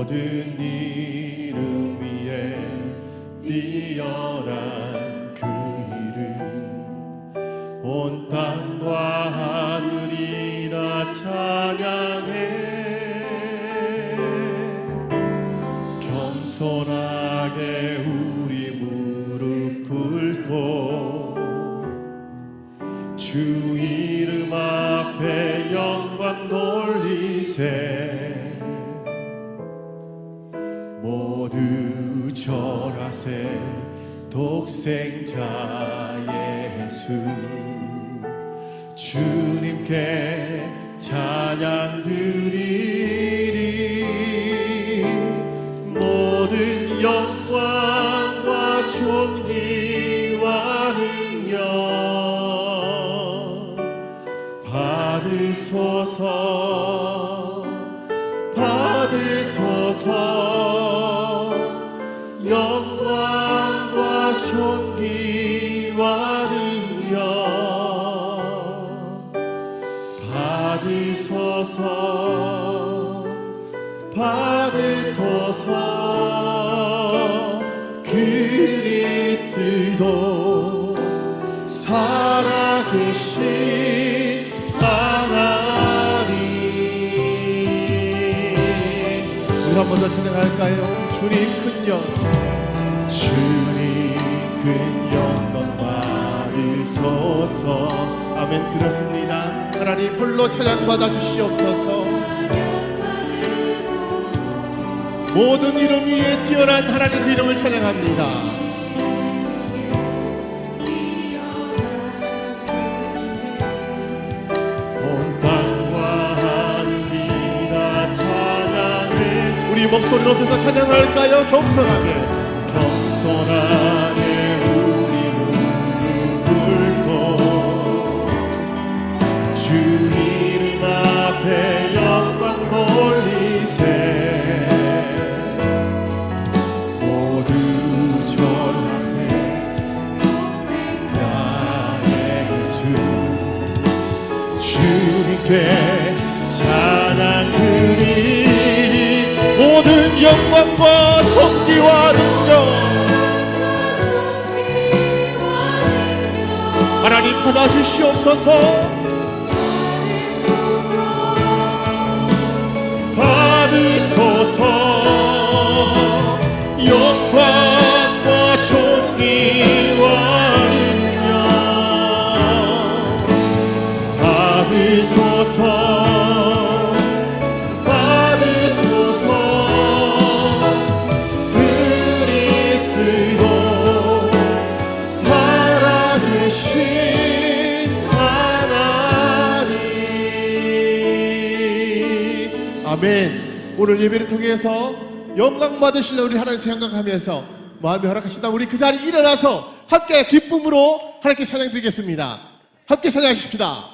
모든 이름 위에 뛰어난 그 이름 온 땅과 모두 절하세 독생자 예수. 주님께 찬양 드리리. 모든 영 더 찬양할까요? 주님 큰 영. 주님 큰 영광 받으소서 아멘 그렇습니다. 하나님 홀로 찬양받아 주시옵소서. 모든 이름 위에 뛰어난 하나님 그 이름을 찬양합니다. 찬양 하나님 받아 주시옵소서. 받으소서 아멘. 오늘 예배를 통해서 영광 받으실 우리 하나님 생각하면서 마음이 허락하신다. 우리 그 자리에 일어나서 함께 기쁨으로 하나님께 찬양 드리겠습니다. 함께 찬양하십시다.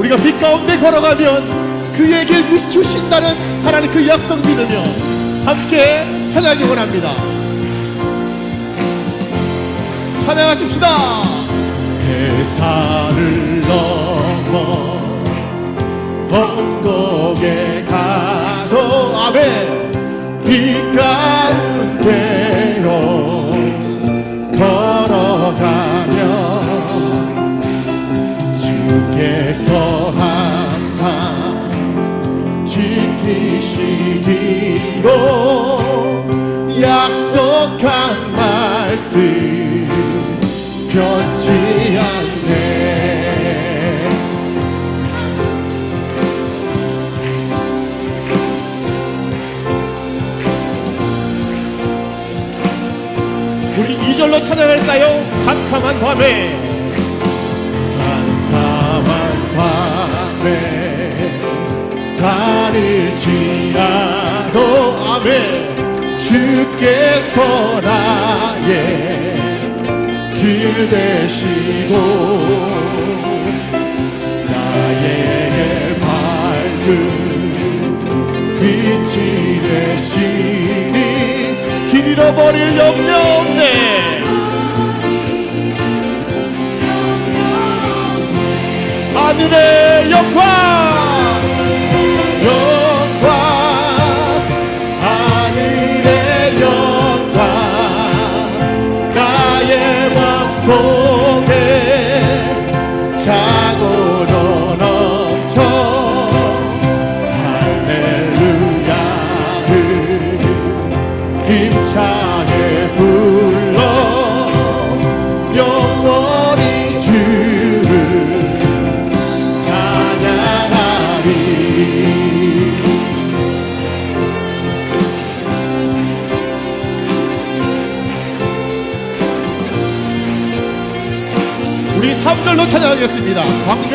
우리가 빛 가운데 걸어가면 그의 길 비추신다는 하나님 그 약속 믿으며 함께 찬양하기 원합니다. 찬양하십시다. 대사 언덕에 가도 아멘. 빛 가운데로 걸어가며 주께서 항상 지키시기로 약속한 말씀 변치 않 이절로 찬양할까요? 캄캄한 밤에 깜깜한 밤에 지나도 아멘 주께서 나의 길 되시고 나의 밝은 빛이 잃어 버릴 염려 없네. 하늘의 영광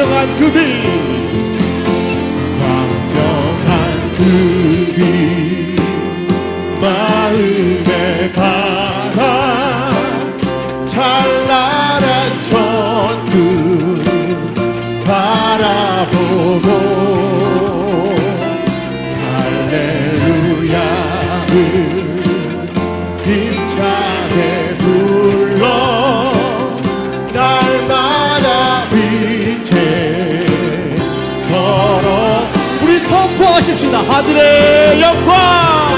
광명한 그 급이. 광명한 급이 마음에 가라 찬란한 천국 바라보고 선포하십시다. 하늘의 영광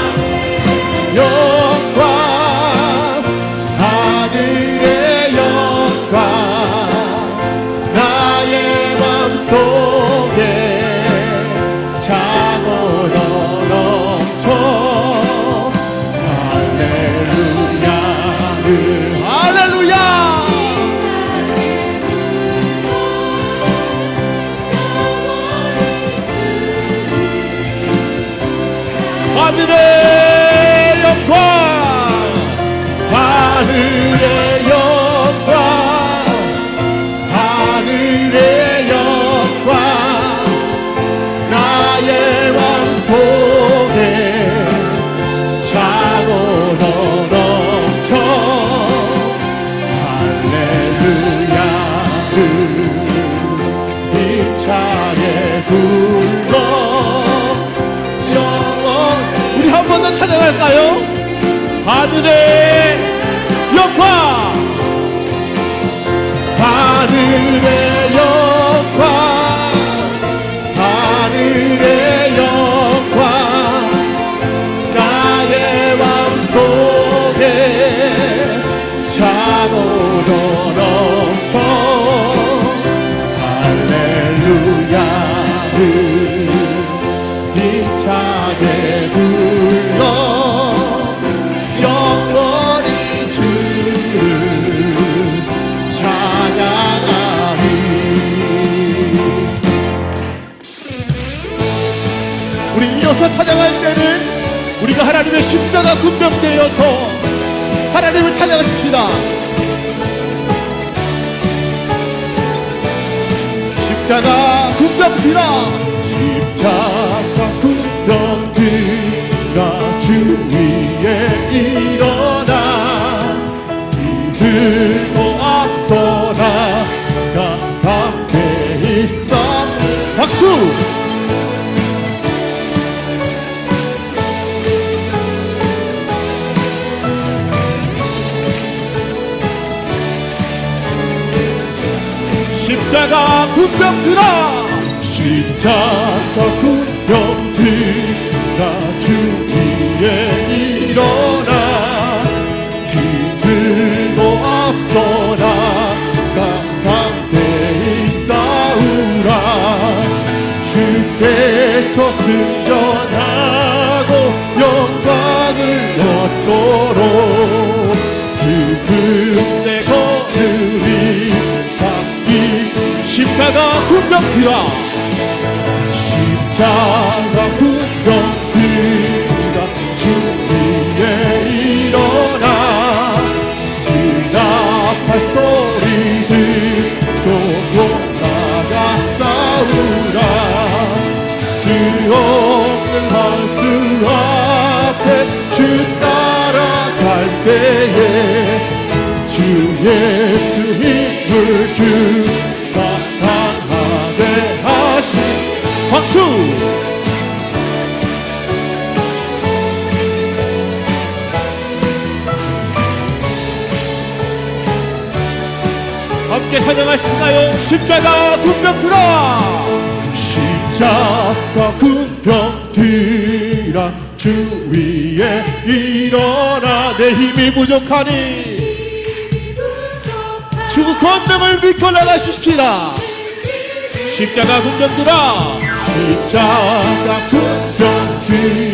하늘의 영광 찬양할까요? 하늘의 영광 하늘의 이어서 찬양할 때는 우리가 하나님의 십자가 군병되어서 하나님을 찬양하십시다. 십자가 군병들아 십자가 군병들아 주 위에 일어나. 이들고 앞서 십자가 군병들아 십자가 군병들아 주 위에 일어 군병들아 십자가 군병들아 주 위에 일어나 그 나팔 소리 듣고 나가 싸우라. 수 없는 환수 앞에 주 따라갈 때에 주 예수 힘을 주 함께 찬양하실까요? 십자가 군병 들어! 십자가 군병 들아 주 위에 일어나 내 힘이 부족하니 주 권능을 믿고 나가십시다. 십자가 군병 들어! 십자가 군병 들아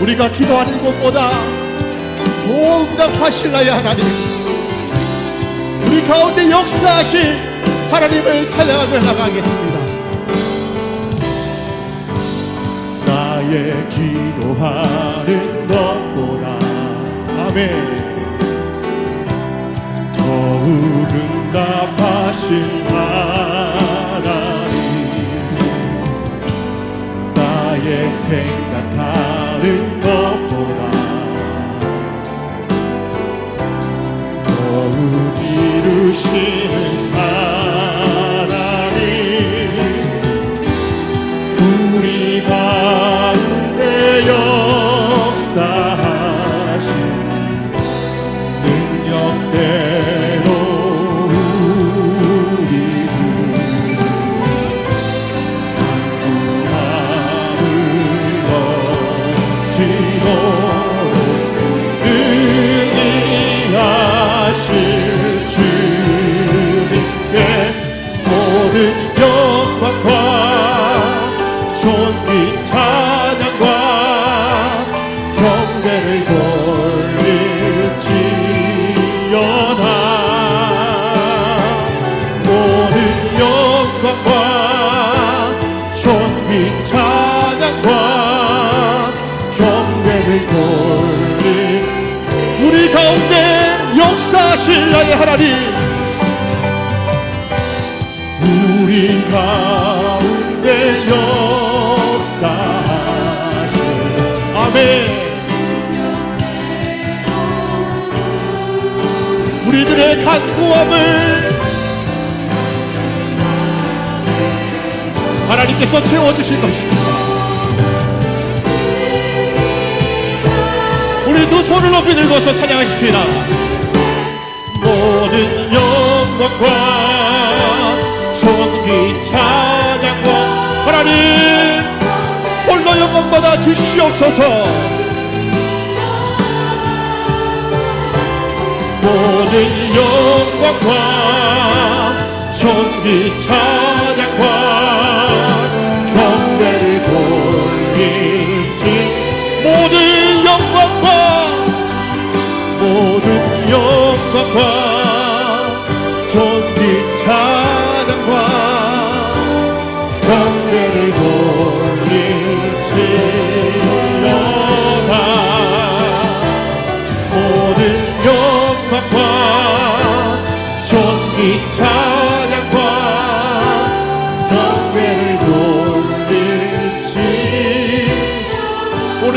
우리가 기도하는 것보다 더 응답하실 나의 하나님. 우리 가운데 역사하실 하나님을 찬양하며 나가겠습니다. 나의 기도하는 것보다 아멘. 더욱 응답하신 하나님. 나의 생 영광과 존귀 찬양과 경배를 돌릴 우리 가운데 역사하실 나의 하나님. 우리 가운데 역사하신 아멘. 우리들의 간구함을 하나님께서 채워주실 것입니다. 우리 두 손을 높이 들고서 찬양하십니다. 모든 영광과 존귀 찬양과 하나님 홀로 영광받아 주시옵소서. 모든 영광과 존귀 찬양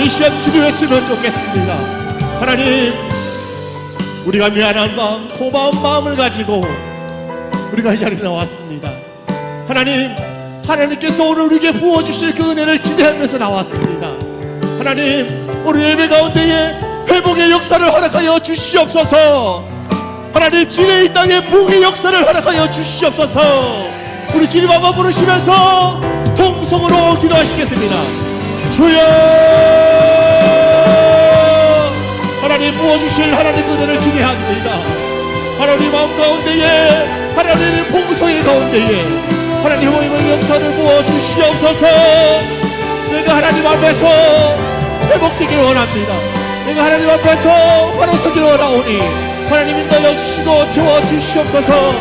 이 시간 기도했으면 좋겠습니다. 하나님, 우리가 미안한 마음, 고마운 마음을 가지고 우리가 이 자리에 나왔습니다. 하나님, 하나님께서 오늘 우리에게 부어주실 그 은혜를 기대하면서 나왔습니다. 하나님, 오늘 예배 가운데에 회복의 역사를 허락하여 주시옵소서 하나님 지뢰 이 땅에 부흥의 역사를 허락하여 주시옵소서 우리 주님 한번 부르시면서 통성으로 기도하시겠습니다 주여! 하나님 부어주실 하나님 은혜를 기대합니다. 하나님 마음 가운데에 하나님의 봉성의 가운데에 하나님 모임의 역사를 부어주시옵소서. 내가 하나님 앞에서 회복되길 원합니다. 내가 하나님 앞에서 환호서길 원하오니 하나님 인도 역시도 채워주시옵소서.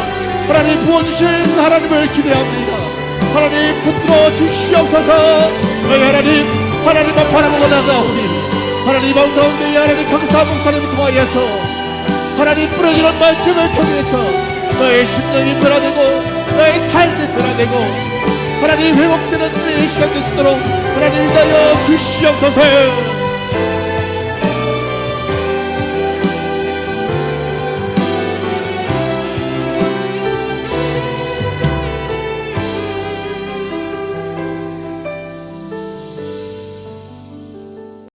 하나님 부어주실 하나님을 기대합니다 하나님 붙들어 주시옵소서 하나님 하나님만 바라보고 나가오니 하나님 가운데 하나님 강사 목사님을 통하여서 하나님 부러지는 말씀을 통해서 너의 심령이 변화되고 너의 삶이 변화되고 하나님 회복되는 내 시간 되시도록 하나님 인하여 주시옵소서